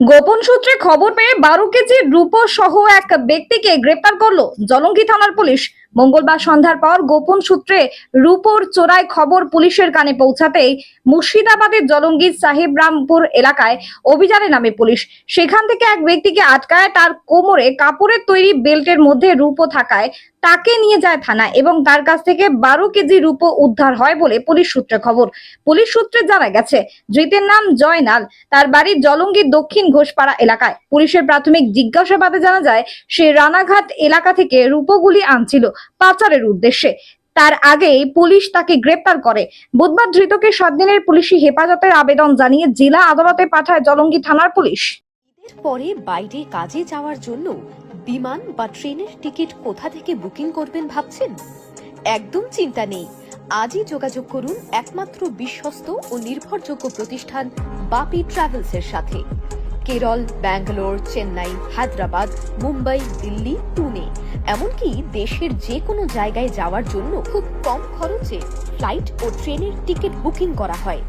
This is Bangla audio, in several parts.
গোপন সূত্রে খবর পেয়ে বারো কেজি রূপো সহ এক ব্যক্তিকে গ্রেপ্তার করল জলঙ্গি থানার পুলিশ। মঙ্গলবার সন্ধ্যার পর গোপন সূত্রে রূপোর চোরাই খবর পুলিশের কানে পৌঁছাতেই মুর্শিদাবাদের জলঙ্গির সাহেবরামপুর এলাকায় অভিযানে নামে পুলিশ। সেখান থেকে এক ব্যক্তিকে আটকায়, তার কোমরে কাপড়ের তৈরি বেল্টের মধ্যে রূপো থাকায় তাকে নিয়ে যায় থানায় এবং তার কাছ থেকে বারো কেজি রূপো উদ্ধার হয় বলে পুলিশ সূত্রে খবর। পুলিশ সূত্রে জানা গেছে, ধৃতের নাম জয়নাল। তার বাড়ি জলঙ্গির দক্ষিণ ঘোষপাড়া এলাকায়। পুলিশের প্রাথমিক জিজ্ঞাসাবাদে জানা যায়, সে রানাঘাট এলাকা থেকে রূপগুলি আনছিল। পাচারের উদ্দেশ্যে। তার আগেই পুলিশ তাকে গ্রেপ্তার করে। বুধবার ধৃতকে সাত দিনের পুলিশি হেফাজতের আবেদন জানিয়ে জেলা আদালতে পাঠায় জলঙ্গি থানার পুলিশ। পরে বাইরে কাজে যাওয়ার জন্য বিমান বা ট্রেনের টিকিট কোথা থেকে বুকিং করবেন ভাবছেন? একদম চিন্তা নেই। আজই যোগাযোগ করুন একমাত্র বিশ্বস্ত ও নির্ভরযোগ্য প্রতিষ্ঠান বাপি ট্রাভেলসের সাথে। কেরল, ব্যাঙ্গালোর, চেন্নাই, হায়দ্রাবাদ, মুম্বাই, দিল্লি, পুনে। এমনকি দেশের যে কোনো জায়গায় যাওয়ার জন্য খুব কম খরচে ফ্লাইট ও ট্রেনের টিকিট বুকিং করা হয়।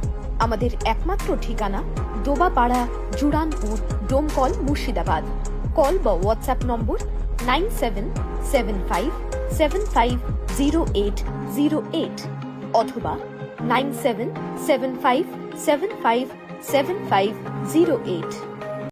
আমাদের একমাত্র ঠিকানা দোবাপাড়া, জুরানপুর, ডোমকল, মুর্শিদাবাদ। কল বা WhatsApp number nine seven seven five seven five zero eight zero eight অথবা nine seven seven five seven five seven five zero eight.